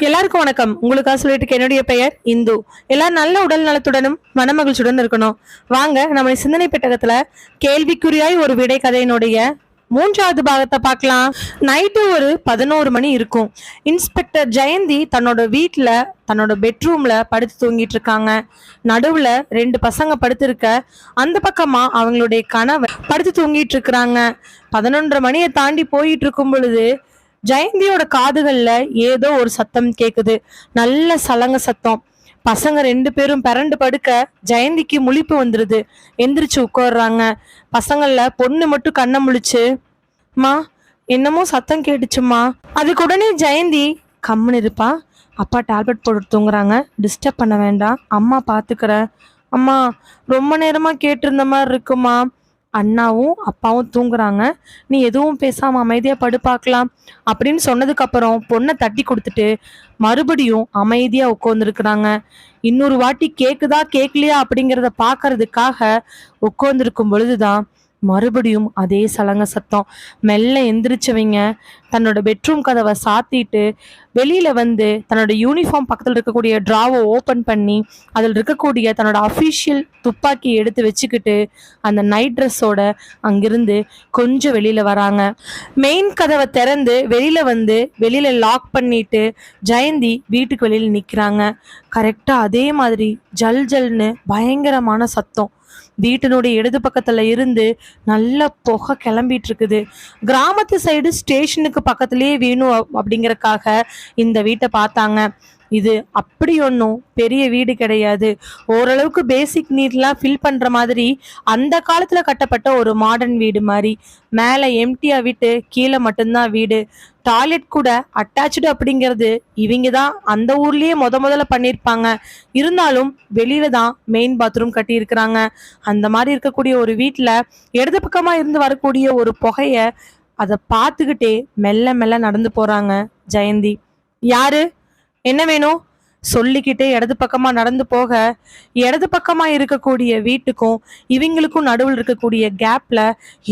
எல்லாருக்கும் வணக்கம். உங்களுக்காக சொல்லிட்டு என்னுடைய பெயர் இந்து. எல்லாரும் நல்ல உடல் நலத்துடனும் மனமகிழ்ச்சியுடன் இருக்கணும். வாங்க நம்ம சிந்தனை பெட்டகத்துல கேள்விக்குறியாய் ஒரு விடை கதையினுடைய மூன்றாவது பாகத்தை பார்க்கலாம். நைட்டு ஒரு பதினோரு மணி இருக்கும். இன்ஸ்பெக்டர் ஜெயந்தி தன்னோட வீட்டில் தன்னோட பெட்ரூம்ல படுத்து தூங்கிட்டு இருக்காங்க. நடுவில் ரெண்டு பசங்க படுத்திருக்க அந்த பக்கமா அவங்களுடைய கணவர் படுத்து தூங்கிட்டு இருக்கிறாங்க. பதினொன்றரை மணியை தாண்டி போயிட்டு இருக்கும் பொழுது ஜெயந்தியோட காதுகள்ல ஏதோ ஒரு சத்தம் கேக்குது. நல்ல சலங்க சத்தம். பசங்க ரெண்டு பேரும் பரண்டு படுக்க ஜெயந்திக்கு முழிப்பு வந்துருது. எந்திரிச்சு உட்கார்றாங்க. பசங்கள்ல பொண்ணு மட்டும் கண்ணை முழிச்சு மா என்னமோ சத்தம் கேட்டுச்சுமா அதுக்கு உடனே ஜெயந்தி கம்முன்னு இருப்பா. அப்பா டேப்லெட் போட்டு தூங்குறாங்க. டிஸ்டர்ப் பண்ண வேண்டாம். அம்மா பாத்துக்கிறேன். அம்மா ரொம்ப நேரமா கேட்டிருந்த மாதிரி இருக்குமா அண்ணாவும் அப்பாவும் தூங்குறாங்க. நீ எதுவும் பேசாமல் அமைதியாக படு பார்க்கலாம். அப்படின்னு சொன்னதுக்கப்புறம் பொண்ணை தட்டி கொடுத்துட்டு மறுபடியும் அமைதியாக உட்காந்துருக்குறாங்க இன்னொரு வாட்டி கேக்குதா கேட்கலையா அப்படிங்கிறத பார்க்கறதுக்காக உட்காந்துருக்கும் பொழுதுதான் மறுபடியும் அதே சலங்க சத்தம். மெல்ல எந்திரிச்சவங்க தன்னோட பெட்ரூம் கதவை சாத்திட்டு வெளியில வந்து தன்னோட யூனிஃபார்ம் பக்கத்தில் இருக்கக்கூடிய ட்ராவை ஓப்பன் பண்ணி அதில் இருக்கக்கூடிய தன்னோட அஃபிஷியல் துப்பாக்கி எடுத்து வச்சுக்கிட்டு அந்த நைட் ட்ரெஸ்ஸோட அங்கிருந்து கொஞ்சம் வெளியில வராங்க. மெயின் கதவை திறந்து வெளியில வந்து வெளியில லாக் பண்ணிட்டு ஜெயந்தி வீட்டுக்கு வெளியில நிக்கிறாங்க. கரெக்டா அதே மாதிரி ஜல் ஜல்னு பயங்கரமான சத்தம். வீட்டினுடைய இடது பக்கத்துல இருந்து நல்ல புகை கிளம்பிட்டு இருக்குது கிராமத்து சைடு ஸ்டேஷனுக்கு பக்கத்துலயே வேணும் அப்- அப்படிங்கறக்காக இந்த வீட்டை பார்த்தாங்க. இது அப்படி ஒன்றும் பெரிய வீடு கிடையாது. ஓரளவுக்கு பேசிக் நீட்லாம் ஃபில் பண்ணுற மாதிரி அந்த காலத்தில் கட்டப்பட்ட ஒரு மாடர்ன் வீடு மாதிரி. மேலே எம்டியாக விட்டு கீழே மட்டும்தான் வீடு. டாய்லெட் கூட அட்டாச்சு அப்படிங்கிறது இவங்க தான் அந்த ஊர்லேயே முத முதல்ல பண்ணியிருப்பாங்க இருந்தாலும் வெளியில தான் மெயின் பாத்ரூம் கட்டியிருக்கிறாங்க. அந்த மாதிரி இருக்கக்கூடிய ஒரு வீட்டில் இடது பக்கமாக இருந்து வரக்கூடிய ஒரு புகைய அதை பார்த்துக்கிட்டே மெல்ல மெல்ல நடந்து போகிறாங்க ஜெயந்தி. யாரு? என்ன வேணும்? சொல்லிக்கிட்டே இடது பக்கமா நடந்து போக இடது பக்கமா இருக்கக்கூடிய வீட்டுக்கும் இவங்களுக்கும் நடுவில் இருக்கக்கூடிய கேப்ல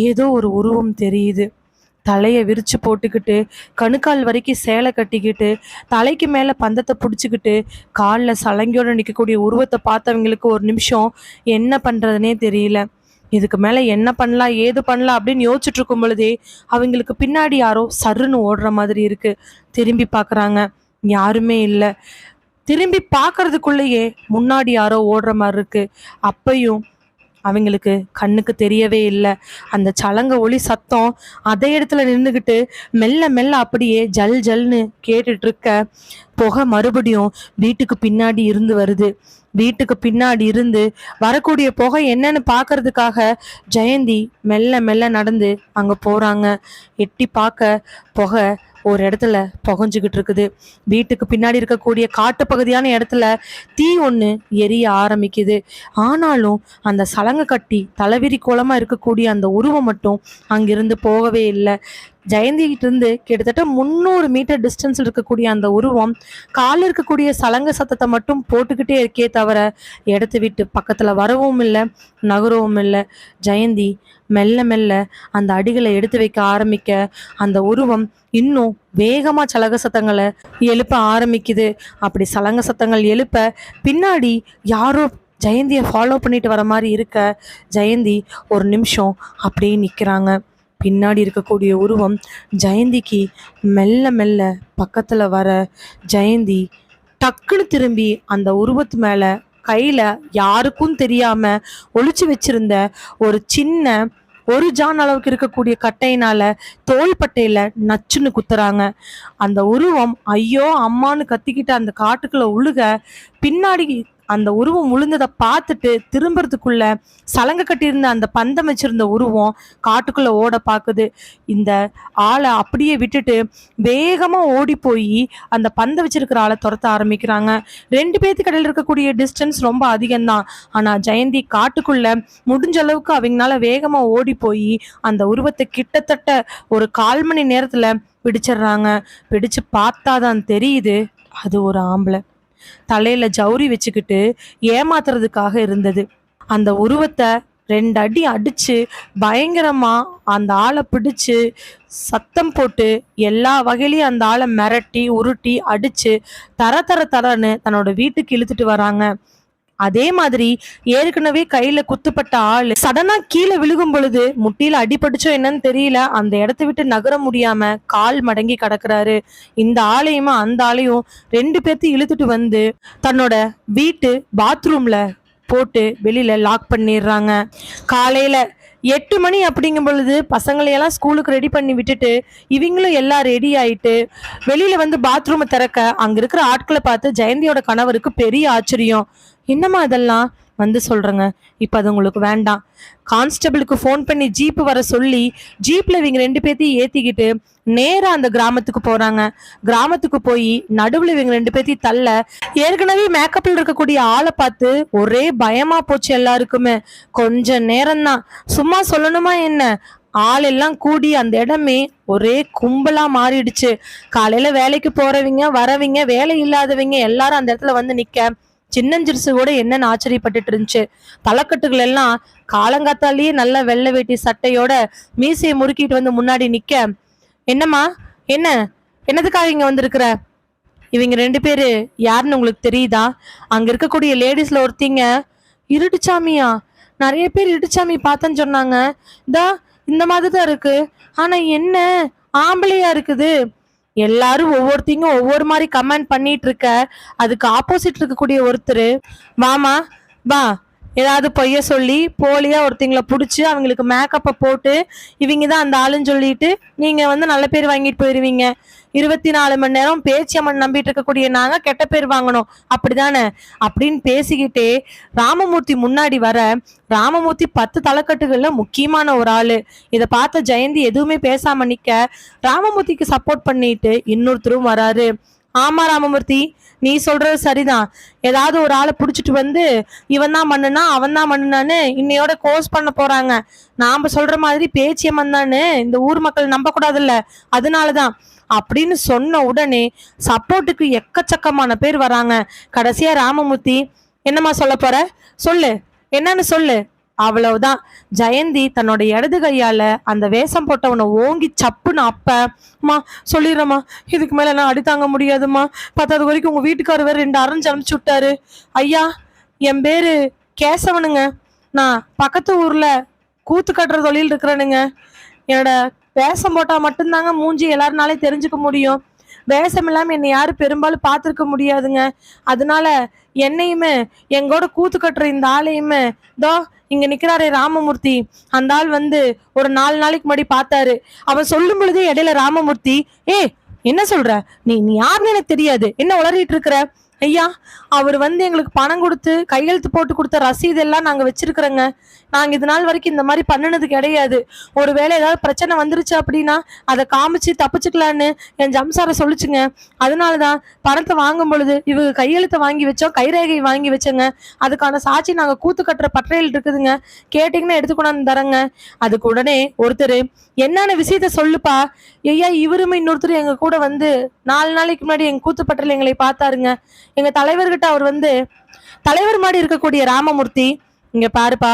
ஏதோ ஒரு உருவம் தெரியுது. தலையை விரிச்சு போட்டுக்கிட்டு கணுக்கால் வரைக்கும் சேலை கட்டிக்கிட்டு தலைக்கு மேலே பந்தத்தை பிடிச்சிக்கிட்டு காலில் சலங்கியோட நிற்கக்கூடிய உருவத்தை பார்த்தவங்களுக்கு ஒரு நிமிஷம் என்ன பண்ணுறதுனே தெரியல. இதுக்கு மேலே என்ன பண்ணலாம் ஏது பண்ணலாம் அப்படின்னு யோசிச்சுட்டு இருக்கும் பொழுதே அவங்களுக்கு பின்னாடி யாரோ சருன்னு ஓடுற மாதிரி இருக்கு. திரும்பி பார்க்குறாங்க. யாருமே இல்லை. திரும்பி பார்க்கறதுக்குள்ளேயே முன்னாடி யாரோ ஓடுற மாதிரி இருக்கு. அப்பையும் அவங்களுக்கு கண்ணுக்கு தெரியவே இல்லை. அந்த சலங்க ஒளி சத்தம் அதே இடத்துல நின்றுக்கிட்டு மெல்ல மெல்ல அப்படியே ஜல் ஜல்னு கேட்டுட்டு இருக்க புகை மறுபடியும் வீட்டுக்கு பின்னாடி இருந்து வருது. வீட்டுக்கு பின்னாடி இருந்து வரக்கூடிய புகை என்னன்னு பார்க்கறதுக்காக ஜெயந்தி மெல்ல மெல்ல நடந்து அங்கே போகிறாங்க எட்டி பார்க்க புகை ஒரு இடத்துல புகஞ்சுக்கிட்டு இருக்குது. வீட்டுக்கு பின்னாடி இருக்கக்கூடிய காட்டு பகுதியான இடத்துல தீ ஒன்று எரிய ஆரம்பிக்குது. ஆனாலும் அந்த சலங்கை கட்டி தலைவிரி கோலமாக இருக்கக்கூடிய அந்த உருவம் மட்டும் அங்கிருந்து போகவே இல்லை. ஜெயந்திகிட்ட இருந்து கிட்டத்தட்ட முந்நூறு மீட்டர் டிஸ்டன்ஸில் இருக்கக்கூடிய அந்த உருவம் காலில் இருக்கக்கூடிய சலங்க சத்தத்தை மட்டும் போட்டுக்கிட்டே இருக்கே தவிர இடத்து விட்டு பக்கத்தில் வரவும் இல்லை நகரவும் இல்லை. ஜெயந்தி மெல்ல மெல்ல அந்த அடிகளை எடுத்து வைக்க ஆரம்பிக்க அந்த உருவம் இன்னும் வேகமாக சலங்க சத்தங்களை எழுப்ப ஆரம்பிக்குது. அப்படி சலங்க சத்தங்கள் எழுப்ப பின்னாடி யாரோ ஜெயந்தியை ஃபாலோ பண்ணிட்டு வர மாதிரி இருக்க ஜெயந்தி ஒரு நிமிஷம் அப்படியே நிற்கிறாங்க பின்னாடி இருக்கக்கூடிய உருவம் ஜெயந்திக்கு மெல்ல மெல்ல பக்கத்தில் வர ஜெயந்தி டக்குன்னு திரும்பி அந்த உருவத்து மேலே கையில் யாருக்கும் தெரியாமல் ஒழிச்சு வச்சிருந்த ஒரு சின்ன ஒரு ஜான் அளவுக்கு இருக்கக்கூடிய கட்டையினால தோள்பட்டையில நச்சுன்னு குத்துறாங்க. அந்த உருவம் ஐயோ அம்மான்னு கத்திக்கிட்டு அந்த காட்டுக்குள்ள உழுக பின்னாடி அந்த உருவம் உளுந்ததை பார்த்துட்டு திரும்புறதுக்குள்ள சலங்க கட்டியிருந்த அந்த பந்தம் வச்சிருந்த உருவம் காட்டுக்குள்ள ஓட பார்க்குது. இந்த ஆளை அப்படியே விட்டுட்டு வேகமாக ஓடி போய் அந்த பந்தம் வச்சிருக்கிற ஆளை துரத்த ஆரம்பிக்கிறாங்க. ரெண்டு பேத்துக்கு இடையில இருக்கக்கூடிய டிஸ்டன்ஸ் ரொம்ப அதிகம்தான். ஆனால் ஜெயந்தி காட்டுக்குள்ள முடிஞ்ச அளவுக்கு அவங்களால வேகமாக ஓடி போய் அந்த உருவத்தை கிட்டத்தட்ட ஒரு கால் மணி நேரத்தில் பிடிச்சிடுறாங்க. பிடிச்சு பார்த்தாதான் தெரியுது அது ஒரு ஆம்பளை. தலையில ஜவுரி வச்சுக்கிட்டு ஏமாத்துறதுக்காக இருந்தது. அந்த உருவத்தை ரெண்டு அடி அடிச்சு பயங்கரமா அந்த ஆளை பிடிச்சு சத்தம் போட்டு எல்லா வகையிலையும் அந்த ஆளை மிரட்டி உருட்டி அடிச்சு தர தர தரன்னு தன்னோட வீட்டுக்கு இழுத்துட்டு வராங்க. அதே மாதிரி ஏற்கனவே கையில குத்துப்பட்ட ஆள் சடனா கீழே விழுகும் பொழுது முட்டியில அடிபட்டுச்சோ என்னன்னு தெரியல. அந்த இடத்த விட்டு நகர முடியாம கால் மடங்கி கிடக்குறாரு. இந்த ஆளையுமா அந்த ஆளையும் ரெண்டு பேர்த்தையும் இழுத்துட்டு வந்து தன்னோட வீட்டு பாத்ரூம்ல போட்டு வெளியில லாக் பண்ணிடுறாங்க. காலையில எட்டு மணி அப்படிங்கும் பொழுது பசங்களையெல்லாம் ஸ்கூலுக்கு ரெடி பண்ணி விட்டுட்டு இவங்களும் எல்லாம் ரெடி ஆயிட்டு வெளியில வந்து பாத்ரூமை திறக்க அங்க இருக்கிற ஆட்களை பார்த்து ஜெயந்தியோட கணவருக்கு பெரிய ஆச்சரியம். என்னம்மா அதெல்லாம்? வந்து சொல்கிறேங்க இப்போ அது உங்களுக்கு வேண்டாம். கான்ஸ்டபிளுக்கு ஃபோன் பண்ணி ஜீப் வர சொல்லி ஜீப்பில் இவங்க ரெண்டு பேர்த்தையும் ஏற்றிக்கிட்டு நேராக அந்த கிராமத்துக்கு போகிறாங்க கிராமத்துக்கு போய் நடுவில் இவங்க ரெண்டு பேர்த்தையும் தள்ள ஏற்கனவே மேக்கப்பில் இருக்கக்கூடிய ஆளை பார்த்து ஒரே பயமாக போச்சு எல்லாருக்குமே. கொஞ்ச நேரம்தான். சும்மா சொல்லணுமா என்ன? ஆள் எல்லாம் கூடி அந்த இடமே ஒரே கும்பலா மாறிடுச்சு. காலையில வேலைக்கு போறவங்க வரவங்க வேலை இல்லாதவங்க எல்லாரும் அந்த இடத்துல வந்து நிக்க சின்னஞ்சிறுசு கூட என்னன்னு ஆச்சரியப்பட்டுட்டு இருந்துச்சு. தலைக்கட்டுகள் எல்லாம் காலங்காத்தாலேயே நல்ல வெள்ளை வேட்டி சட்டையோட மீசையை முறுக்கிட்டு வந்து முன்னாடி நிக்க. என்னம்மா? என்ன? என்னதுக்காக இங்க வந்திருக்கிற? இவங்க ரெண்டு பேரு யாருன்னு உங்களுக்கு தெரியுதா? அங்க இருக்கக்கூடிய லேடிஸ்ல ஒருத்திங்க இருட்டுச்சாமியா? நிறைய பேர் இருட்டுச்சாமி பார்த்தேன்னு சொன்னாங்க. இதா இந்த மாதிரி தான் இருக்கு. ஆனா என்ன? ஆம்பளையா இருக்குது. எல்லாரும் ஒவ்வொருத்தையும் ஒவ்வொரு மாதிரி கமெண்ட் பண்ணிட்டு இருக்க. அதுக்கு ஆப்போசிட் இருக்கக்கூடிய ஒருத்தர். வாமா வா. ஏதாவது பொய்ய சொல்லி போலியாக ஒருத்தங்களை பிடிச்சி அவங்களுக்கு மேக்கப்பை போட்டு இவங்க தான் அந்த ஆளுன்னு சொல்லிட்டு நீங்கள் வந்து நல்ல பேர் வாங்கிட்டு போயிடுவீங்க இருபத்தி நாலு மணி நேரம் பேச்சியம்மன் நம்பிட்டு இருக்கக்கூடிய நாங்க கெட்ட பேர் வாங்கணும். அப்படிதானே? அப்படின்னு பேசிக்கிட்டே ராமமூர்த்தி முன்னாடி வர ராமமூர்த்தி பத்து தலைக்கட்டுகளில் முக்கியமான ஒரு ஆள். இதை பார்த்த ஜெயந்தி எதுவுமே பேசாமல் நிற்க ராமமூர்த்திக்கு சப்போர்ட் பண்ணிட்டு இன்னொருத்தரும் வராரு. ஆமா ராமமூர்த்தி நீ சொல்றது சரிதான். ஏதாவது ஒரு ஆளை பிடிச்சிட்டு வந்து இவன் தான் மண்ணுனா அவன் தான் மண்ணுனான்னு இன்னையோட கோர்ஸ் பண்ண போறாங்க. நாம சொல்ற மாதிரி பேச்சியம்மன் தானே இந்த ஊர் மக்கள் நம்ப கூடாதுல்ல அதனாலதான். அப்படின்னு சொன்ன உடனே சப்போர்ட்டுக்கு எக்கச்சக்கமான பேர் வராங்க. கடைசியா ராமமூர்த்தி என்னம்மா சொல்ல போற? சொல்லு. என்னன்னு சொல்லு. அவ்வளவுதான். ஜெயந்தி தன்னோட இடது கையால அந்த வேஷம் போட்டவனை ஓங்கி சப்புன்னு அப்பமா அம்மா சொல்லிடுறேம்மா. இதுக்கு மேல நான் அடி தாங்க முடியாதும்மா. பத்தாவது வரைக்கும் உங்க வீட்டுக்காரர் வேற ரெண்டு அரைஞ்சு அனுப்பிச்சு விட்டாரு. ஐயா என் பேரு கேசவனுங்க. நான் பக்கத்து ஊர்ல கூத்து கட்டுற தொழில் இருக்கிறேனுங்க. என்னோட வேஷம் போட்டா மட்டும்தாங்க மூஞ்சி எல்லாருனாலே தெரிஞ்சுக்க முடியும். வேஷம் இல்லாம என்னை யாரும் பெரும்பாலும் பார்த்துருக்க முடியாதுங்க. அதனால என்னையுமே எங்கூட கூத்து கட்டுற இந்த ஆளையுமே தோ இங்க நிக்கிறாரே ராமமூர்த்தி. அந்த ஆள் வந்து ஒரு நாலு நாளைக்கு முன்னாடி பார்த்தாரு. அவன் சொல்லும் பொழுதே இடையில ராமமூர்த்தி ஏ என்ன சொல்ற? நீ நீ யாருன்னு எனக்கு தெரியாது. என்ன உளறிட்டு இருக்கிற? ஐயா அவர் வந்து எங்களுக்கு பணம் கொடுத்து கையெழுத்து போட்டு கொடுத்த ரசீது எல்லாம் நாங்கள் வச்சிருக்கிறோங்க. நாங்கள் இது நாள் வரைக்கும் இந்த மாதிரி பண்ணுனது கிடையாது. ஒரு வேளை ஏதாவது பிரச்சனை வந்துருச்சு அப்படின்னா அதை காமிச்சு தப்பிச்சுக்கலான்னு என் ஜம்சாரை சொல்லிச்சுங்க. அதனாலதான் பணத்தை வாங்கும் பொழுது இவங்க கையெழுத்தை வாங்கி வச்சோம் கைரேகை வாங்கி வச்சோங்க. அதுக்கான சாட்சி நாங்கள் கூத்து கட்டுற பற்றையில் இருக்குதுங்க. கேட்டிங்கன்னா எடுத்து கொண்டாந்து தரேங்க. அதுக்கு உடனே ஒருத்தர் என்னென்ன விஷயத்த சொல்லுப்பா? ஐயா இவருமே இன்னொருத்தர் எங்கள் கூட வந்து நாலு நாளைக்கு முன்னாடி எங்கள் கூத்து பட்டறையில் எங்களை பார்த்தாருங்க. எங்க தலைவர்கிட்ட அவர் வந்து தலைவர் மாதிரி இருக்கக்கூடிய ராமமூர்த்தி இங்க பாருப்பா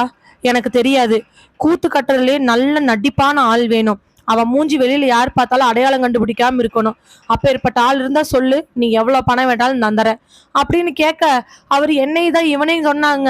எனக்கு தெரியாது. கூத்து கட்டுறதுலே நல்ல நடிப்பான ஆள் வேணும். அவன் மூஞ்சி வெளியில யார் பார்த்தாலும் அடையாளம் கண்டுபிடிக்காம இருக்கணும். அப்பேற்பட்ட ஆள் இருந்தா சொல்லு நீ எவ்வளவு பணம் வேண்டாலும் நான் தரேன் அப்படின்னு கேட்க அவர் என்னை தான் இவனையும் சொன்னாங்க.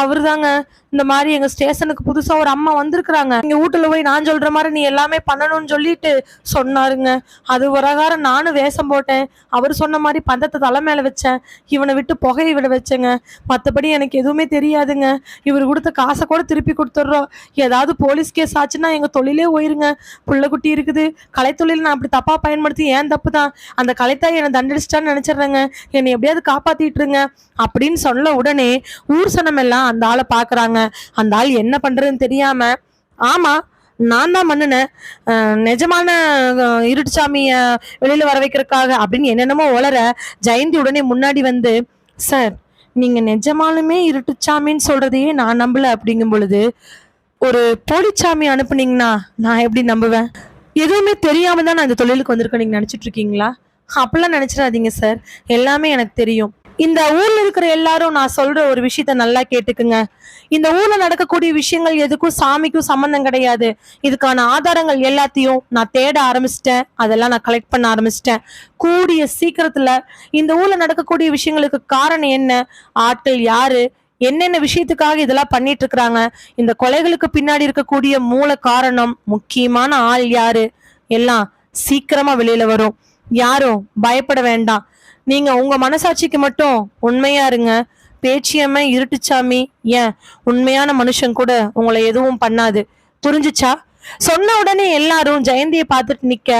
அவர் தாங்க இந்த மாதிரி எங்க ஸ்டேஷனுக்கு புதுசா ஒரு அம்மா வந்திருக்கிறாங்க. எங்க வீட்டுல போய் நான் சொல்ற மாதிரி நீ எல்லாமே பண்ணணும்னு சொல்லிட்டு சொன்னாருங்க. அது பிரகாரம் நானும் வேஷம் போட்டேன். அவர் சொன்ன மாதிரி பந்தத்தை தலை மேல வச்சேன். இவனை விட்டு புகையை விட வச்சேங்க. மற்றபடி எனக்கு எதுவுமே தெரியாதுங்க. இவர் கொடுத்த காசை கூட திருப்பி கொடுத்துட்றோம். ஏதாவது போலீஸ் கேஸ் ஆச்சுன்னா எங்க தொழிலே போயிருங்க. புள்ள குட்டி இருக்குது. கலைத்தொழில் நான் அப்படி தப்பா பயன்படுத்தி ஏன் தப்பு தான் அந்த கலைத்தாய் என்னை தண்டடிச்சிட்டான்னு நினைச்சிடுறேங்க. என்னை எப்படியாவது காப்பாத்திட்டுருங்க. அப்படின்னு சொன்ன உடனே ஊர் சனம் எல்லாம் அந்த ஆளை பாக்குறாங்க. அந்த ஆள் என்ன பண்றதுன்னு தெரியாம ஆமா நான் தான் பண்ணுனேன் நிஜமான அஹ், இருட்டுச்சாமிய வெளியில வர வைக்கிறதுக்காக அப்படின்னு என்னென்னமோ உளர ஜெயந்தி உடனே முன்னாடி வந்து சார் நீங்க நிஜமாலுமே இருட்டுச்சாமின்னு சொல்றதையே நான் நம்பல. அப்படிங்கும் பொழுது ஒரு போலிச்சாமி அனுப்புனீங்கன்னா நான் எப்படி நம்புவேன்? எதுவுமே தெரியாம தான் நான் இந்த தொழிலுக்கு வந்திருக்கேன் நீங்க நினைச்சிட்டு இருக்கீங்களா? அப்படிலாம் நினைச்சிடாதீங்க சார். எல்லாமே எனக்கு தெரியும். இந்த ஊர்ல இருக்கிற எல்லாரும் நான் சொல்ற ஒரு விஷயத்த நல்லா கேட்டுக்குங்க. இந்த ஊர்ல நடக்கக்கூடிய விஷயங்கள் எதுக்கும் சாமிக்கும் சம்பந்தம் கிடையாது. இதுக்கான ஆதாரங்கள் எல்லாத்தையும் நான் தேட ஆரம்பிச்சிட்டேன். அதெல்லாம் நான் கலெக்ட் பண்ண ஆரம்பிச்சிட்டேன். கூடிய சீக்கிரத்துல இந்த ஊர்ல நடக்கக்கூடிய விஷயங்களுக்கு காரணம் என்ன? ஆட்கள் யாரு? என்னென்ன விஷயத்துக்காக இதெல்லாம் பண்ணிட்டு இருக்கிறாங்க? இந்த கொலைகளுக்கு பின்னாடி இருக்கக்கூடிய மூல காரணம் முக்கியமான ஆள் யாரு? எல்லாம் சீக்கிரமா வெளியில வரும். யாரும் பயப்பட வேண்டாம். நீங்க உங்க மனசாட்சிக்கு மட்டும் உண்மையா இருங்க. பேச்சியம்ம இருட்டுச்சாமி. ஏன்? உண்மையான மனுஷன் கூட உங்களை எதுவும் பண்ணாது. புரிஞ்சுச்சா? சொன்ன உடனே எல்லாரும் ஜெயந்திய பார்த்துட்டு நிக்க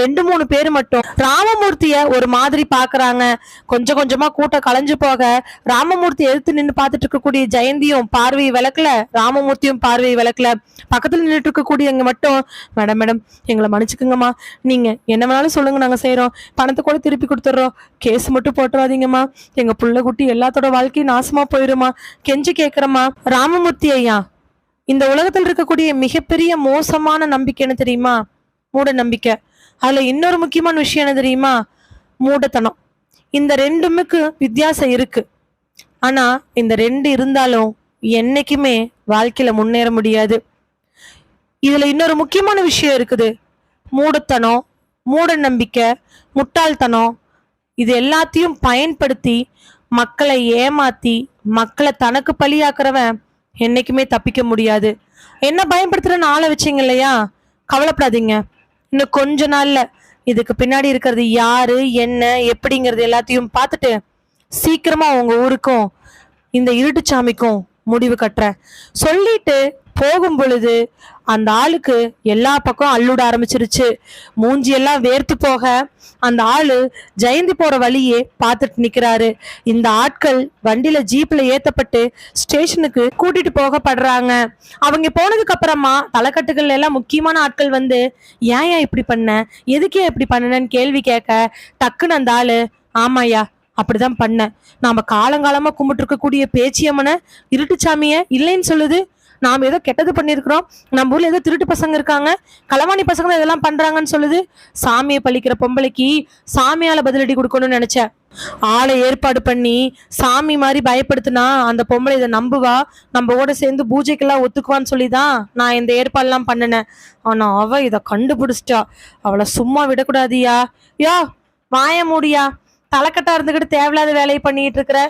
ரெண்டு மூணு பேர் மட்டும் ராமமூர்த்திய ஒரு மாதிரி பாக்குறாங்க கொஞ்சம் கொஞ்சமா கூட்டம் கலைஞ்சு போக ராமமூர்த்தி எதிர்த்து நின்று பார்த்துட்டு இருக்கக்கூடிய ஜெயந்தியும் பார்வை விளக்கல ராமமூர்த்தியும் பார்வை விளக்கல. பக்கத்துல நின்றுட்டு இருக்கக்கூடியவங்க மட்டும் மேடம் மேடம் எங்களை மன்னிச்சுக்குங்கம்மா. நீங்க என்ன வேணாலும் சொல்லுங்க நாங்க செய்யறோம் பணத்தை கூட திருப்பி கொடுத்துட்றோம். கேஸ் மட்டும் போட்டுறாதீங்கம்மா. எங்க புள்ள குட்டி எல்லாத்தோட வாழ்க்கையும் நாசமா போயிருமா கெஞ்சி கேக்குறம்மா. ராமமூர்த்தி ஐயா இந்த உலகத்தில் இருக்கக்கூடிய மிகப்பெரிய மோசமான நம்பிக்கை என்ன தெரியுமா? மூட நம்பிக்கை அதுல இன்னொரு முக்கியமான விஷயம் என்ன தெரியுமா? மூடத்தனம். இந்த ரெண்டுமுக்கு வித்தியாசம் இருக்கு. ஆனா இந்த ரெண்டு இருந்தாலும் என்னைக்குமே வாழ்க்கையில முன்னேற முடியாது. இதுல இன்னொரு முக்கியமான விஷயம் இருக்குது. மூடத்தனம் மூட நம்பிக்கை முட்டாள்தனம். இது எல்லாத்தையும் பயன்படுத்தி மக்களை ஏமாத்தி மக்களை தனக்கு பலியாக்குறவன் என்றைக்குமே தப்பிக்க முடியாது. என்ன பயன்படுத்துகிறேன்னு ஆளை வச்சிங்க இல்லையா? கவலைப்படாதீங்க. இன்னும் கொஞ்ச நாள்ல இதுக்கு பின்னாடி இருக்கிறது யாரு என்ன எப்படிங்கிறது எல்லாத்தையும் பார்த்துட்டு சீக்கிரமா உங்க ஊருக்கும் இந்த இருட்டுச்சாமிக்கும் முடிவு கட்டுறேன். சொல்லிட்டு போகும் பொழுது அந்த ஆளுக்கு எல்லா பக்கம் அள்ளுட ஆரம்பிச்சிருச்சு. மூஞ்சியெல்லாம் வேர்த்து போக அந்த ஆளு ஜெயந்தி போற வழியே பார்த்துட்டு நிக்கிறாரு. இந்த ஆட்கள் வண்டியில ஜீப்ல ஏத்தப்பட்டு ஸ்டேஷனுக்கு கூட்டிட்டு போகப்படுறாங்க. அவங்க போனதுக்கு அப்புறமா தலைக்கட்டுகள் எல்லாம் முக்கியமான ஆட்கள் வந்து ஏன் ஏன் இப்படி பண்ண? எதுக்கே இப்படி பண்ணனன்னு கேள்வி கேட்க டக்குன்னு அந்த ஆளு ஆமாயா அப்படிதான் பண்ணேன். நாம காலங்காலமா கும்பிட்டு இருக்கக்கூடிய பேச்சியம்மனை இருட்டுச்சாமிய இல்லைன்னு சொல்லுது. நாம் ஏதோ கெட்டது பண்ணியிருக்கிறோம். நம்ம ஊரில் ஏதோ திருட்டு பசங்க இருக்காங்க. களவாணி பசங்க இதெல்லாம் பண்ணுறாங்கன்னு சொல்லுது. சாமியை பழிக்கிற பொம்பளைக்கு சாமியால் பதிலடி கொடுக்கணும்னு நினச்சேன் ஆளை ஏற்பாடு பண்ணி சாமி மாதிரி பயப்படுத்தினா அந்த பொம்பளை இதை நம்புவா? நம்ம கூட சேர்ந்து பூஜைக்கெல்லாம் ஒத்துக்குவான்னு சொல்லி தான் நான் இந்த ஏற்பாடுலாம் பண்ணினேன். ஆனால் அவ இதை கண்டுபிடிச்சிட்டா. அவளை சும்மா விடக்கூடாதியா? யோ மாய மூடியா? தலைக்கட்டா இருந்துக்கிட்டு தேவையில்லாத வேலையை பண்ணிட்டு இருக்கிற.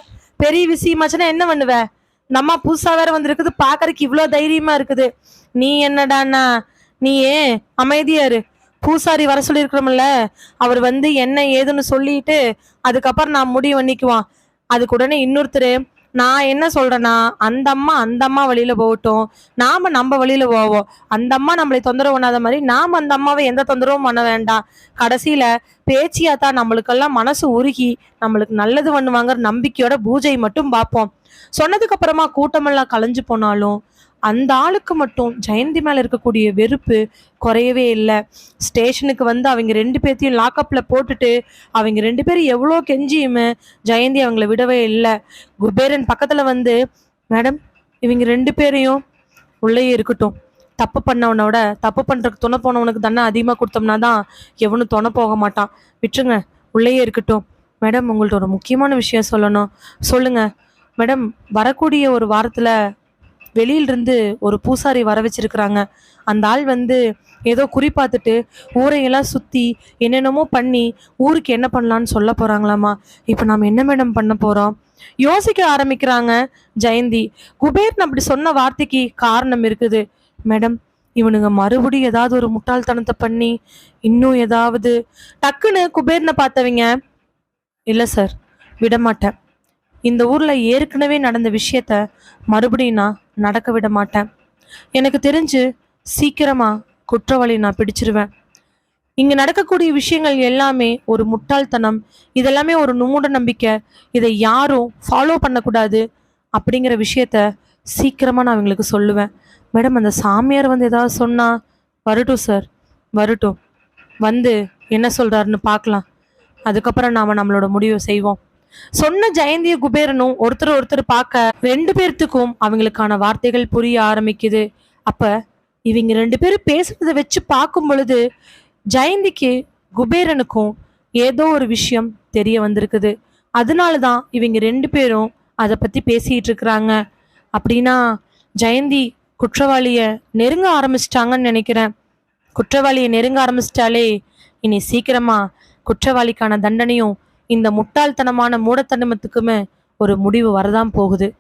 பெரிய விஷயமாச்சுன்னா என்ன பண்ணுவேன் நம்ம புதுசா வேற வந்திருக்குது பாக்குறதுக்கு இவ்வளோ தைரியமா இருக்குது. நீ என்னடான்னா நீ ஏன் அமைதியா இரு. பூசாரி வர சொல்லியிருக்கிறோம்ல அவர் வந்து என்ன ஏதுன்னு சொல்லிட்டு அதுக்கப்புறம் நான் முடிவு பண்ணிக்குவான். அதுக்கு உடனே இன்னொருத்தர் நான் என்ன சொல்றேன்னா அந்த அம்மா அந்த அம்மா வழியில போகட்டும். நாம நம்ம வழியில போவோம். அந்த அம்மா நம்மளை தொந்தரவு பண்ணாத மாதிரி நாம அந்த அம்மாவை எந்த தொந்தரவும் பண்ண வேண்டாம். கடைசியில பேச்சியாத்தா நம்மளுக்கெல்லாம் மனசு உருகி நம்மளுக்கு நல்லது பண்ணுவாங்கிற நம்பிக்கையோட பூஜை மட்டும் பார்ப்போம். சொன்னதுக்கு அப்புறமா கூட்டமெல்லாம் கலைஞ்சு போனாலும் அந்த ஆளுக்கு மட்டும் ஜெயந்தி மேல இருக்கக்கூடிய வெறுப்பு குறையவே இல்லை. ஸ்டேஷனுக்கு வந்து அவங்க ரெண்டு பேர்த்தையும் லாக்அப்ல போட்டுட்டு அவங்க ரெண்டு பேரும் எவ்வளோ கெஞ்சியுமே ஜெயந்தி அவங்கள விடவே இல்லை. குபேரன் பக்கத்துல வந்து மேடம் இவங்க ரெண்டு பேரையும் உள்ளேயே இருக்கட்டும். தப்பு பண்ணவனோட தப்பு பண்றதுக்கு துணை போனவனுக்கு தானே அதிகமாக கொடுத்தோம்னா தான் எவனும் துணை போக மாட்டான். விட்டுருங்க உள்ளேயே இருக்கட்டும். மேடம் உங்கள்ட்ட ஒரு முக்கியமான விஷயம் சொல்லணும். சொல்லுங்க. மேடம் வரக்கூடிய ஒரு வாரத்தில் வெளியிலிருந்து ஒரு பூசாரி வர வச்சிருக்கிறாங்க. அந்த ஆள் வந்து ஏதோ குறி பார்த்துட்டு ஊரையெல்லாம் சுற்றி என்னென்னமோ பண்ணி ஊருக்கு என்ன பண்ணலான்னு சொல்ல போகிறாங்களாமா இப்போ நாம் என்ன மேடம் பண்ண போகிறோம் யோசிக்க ஆரம்பிக்கிறாங்க ஜெயந்தி. குபேர்னு அப்படி சொன்ன வார்த்தைக்கு காரணம் இருக்குது. மேடம் இவனுங்க மறுபடியும் ஏதாவது ஒரு முட்டாள்தனத்தை பண்ணி இன்னும் ஏதாவது டக்குன்னு குபேர்னை பார்த்தவங்க இல்லை சார் விடமாட்டேன். இந்த ஊரில் ஏற்கனவே நடந்த விஷயத்த மறுபடியும் நான் நடக்க விட மாட்டேன். எனக்கு தெரிஞ்சு சீக்கிரமா குற்றவாளி நான் பிடிச்சிருவேன். இங்க நடக்கக்கூடிய விஷயங்கள் எல்லாமே ஒரு முட்டாள்தனம். இதெல்லாமே ஒரு மூட நம்பிக்கை. இதை யாரும் ஃபாலோ பண்ணக்கூடாது அப்படிங்கிற விஷயத்த சீக்கிரமா நான் அவங்களுக்கு சொல்லுவேன். மேடம் அந்த சாமியார் வந்து ஏதாவது சொன்னா வரட்டும் சார் வரட்டும். வந்து என்ன சொல்றாருன்னு பார்க்கலாம். அதுக்கப்புறம் நாம நம்மளோட முடிவை செய்வோம். சொன்ன ஜெயந்திய குபேரனும் ஒருத்தர் ஒருத்தர் பார்க்க ரெண்டு பேர்த்துக்கும் அவங்களுக்கான வார்த்தைகள் புரிய ஆரம்பிக்குது. அப்ப இவங்க ரெண்டு பேரும் பேசுறதை வச்சு பார்க்கும் பொழுது ஜெயந்திக்கு குபேரனுக்கும் ஏதோ ஒரு விஷயம் தெரிய வந்திருக்குது. அதனால தான் இவங்க ரெண்டு பேரும் அதை பத்தி பேசிட்டு இருக்கிறாங்க. அப்படின்னா ஜெயந்தி குற்றவாளிய நெருங்க ஆரம்பிச்சிட்டாங்கன்னு நினைக்கிறேன். குற்றவாளியை நெருங்க ஆரம்பிச்சிட்டாலே இனி சீக்கிரமா குற்றவாளிக்கான தண்டனையும் இந்த முட்டாள்தனமான மூடத்தனமத்துக்குமே ஒரு முடிவு வரதான் போகுது.